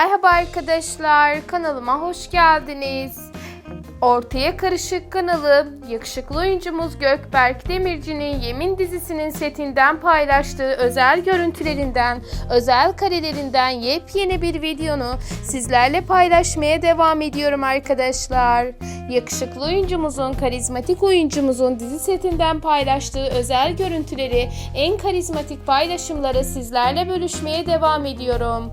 Merhaba arkadaşlar, kanalıma hoş geldiniz. Ortaya Karışık kanalı, yakışıklı oyuncumuz Gökberk Demirci'nin Yemin dizisinin setinden paylaştığı özel görüntülerinden, özel karelerinden yepyeni bir videonu sizlerle paylaşmaya devam ediyorum arkadaşlar. Yakışıklı oyuncumuzun, karizmatik oyuncumuzun dizi setinden paylaştığı özel görüntüleri, en karizmatik paylaşımları sizlerle bölüşmeye devam ediyorum.